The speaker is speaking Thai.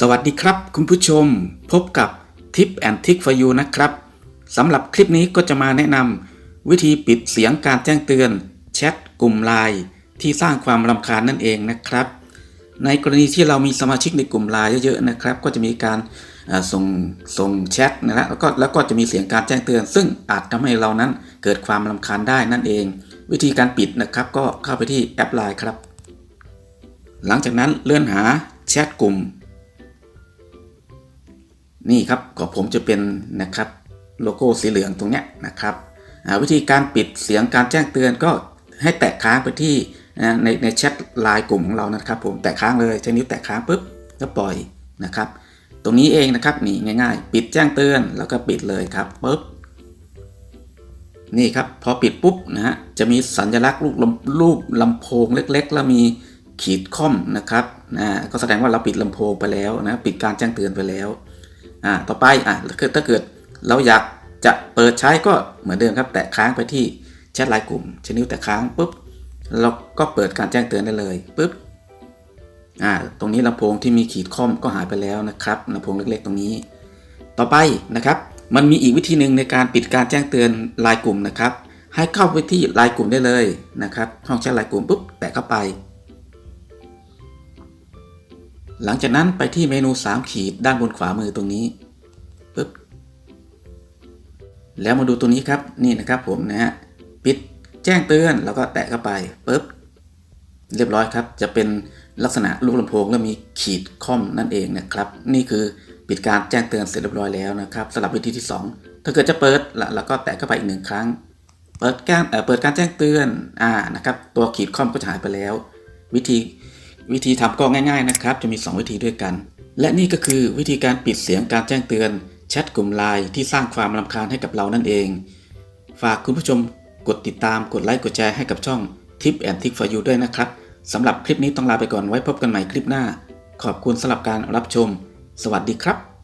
สวัสดีครับคุณผู้ชม พบกับ Tip and Trick for you นะครับสำหรับคลิปนี้ก็จะมาแนะนำวิธีปิดเสียงการแจ้งเตือนแชทกลุ่มไลน์ที่สร้างความรำคาญนั่นเองนะครับ ในกรณีที่เรามีสมาชิกในกลุ่มไลน์เยอะๆนะครับ ก็จะมีการส่งส่งแชทนะฮะแล้วก็แล้วก็จะมีเสียงการแจ้งเตือน ซึ่งอาจทำให้เรานั้นเกิดความรำคาญได้นั่นเอง วิธีการปิดนะครับก็เข้าไปที่แอปไลน์ครับ หลังจากนั้นเลื่อนหาแชทกลุ่ม นี่ครับของผมจะเป็นนะครับโลโก้สีเหลืองตรงเนี้ยนะครับวิธีการปิดเสียงการแจ้งเตือนก็ให้แตะค้างไปที่ในในแชทไลน์กลุ่มของเรานะครับ ผมแตะค้างเลยใช้นิ้วแตะค้างปุ๊บแล้วปล่อยนะครับ ตรงนี้เองนะครับนี่ง่าย ๆ ปิดแจ้งเตือนแล้วก็ปิดเลยครับปุ๊บนี่ครับพอปิดปุ๊บนะฮะจะมีสัญลักษณ์รูปลำรูปลำโพงเล็ก ๆ แล้วมี ขีดค่อมนะครับนะก็แสดงว่าเราปิดลำโพงไปแล้วนะปิดการแจ้งเตือนไปแล้วอ่าต่อไปอะถ้าเกิดเราอยากจะเปิดใช้ก็เหมือนเดิมครับ แตะค้างไปที่แชทไลน์กลุ่มใช้นิ้วแตะค้างปุ๊บเราก็เปิดการแจ้งเตือนได้เลยปุ๊บอ่าตรงนี้ลำโพงที่มีขีดค่อมก็หายไปแล้วนะครับลำโพงเล็กๆ ตรงนี้ ต่อไปนะครับมันมีอีกวิธีหนึ่งในการปิดการแจ้งเตือนลน์กลุ่มนะครับ ให้เข้าไปที่ลน์กลุ่มได้เลยนะครับห้องแชทลน์กลุ่มปุ๊บแตะเข้าไป หลังจากนั้นไปที่เมนู 3 ขีดด้านบนขวามือตรงนี้ปึ๊บแล้วมาดูตัวนี้ครับนี่นะครับผมนะฮะปิดแจ้งเตือนแล้วก็แตะเข้าไปปึ๊บเรียบร้อยครับ จะเป็นลักษณะลูกลำโพงแล้วมีขีดค่อมนั่นเองนะครับ นี่คือปิดการแจ้งเตือนเสร็จเรียบร้อยแล้วนะครับสำหรับวิธีที่ 2 ถ้าเกิดจะเปิดแล้วก็แตะเข้าไปอีกหนึ่งครั้ง เปิดการเอ่อเปิดการแจ้งเตือนอ่านะครับตัวขีดค่อมก็จะหายไปแล้ว วิธี วิธีทำก็ง่ายๆนะครับ จะมี 2 วิธีด้วยกัน และนี่ก็คือวิธีการปิดเสียงการแจ้งเตือนแชทกลุ่มไลน์ที่สร้างความรำคาญให้กับเรานั่นเอง ฝากคุณผู้ชมกดติดตามกดไลค์กดแชร์ให้กับช่อง Tip and Tick for you ด้วยนะครับสำหรับคลิปนี้ต้องลาไปก่อนไว้พบกันใหม่คลิปหน้า ขอบคุณสำหรับการรับชม สวัสดีครับ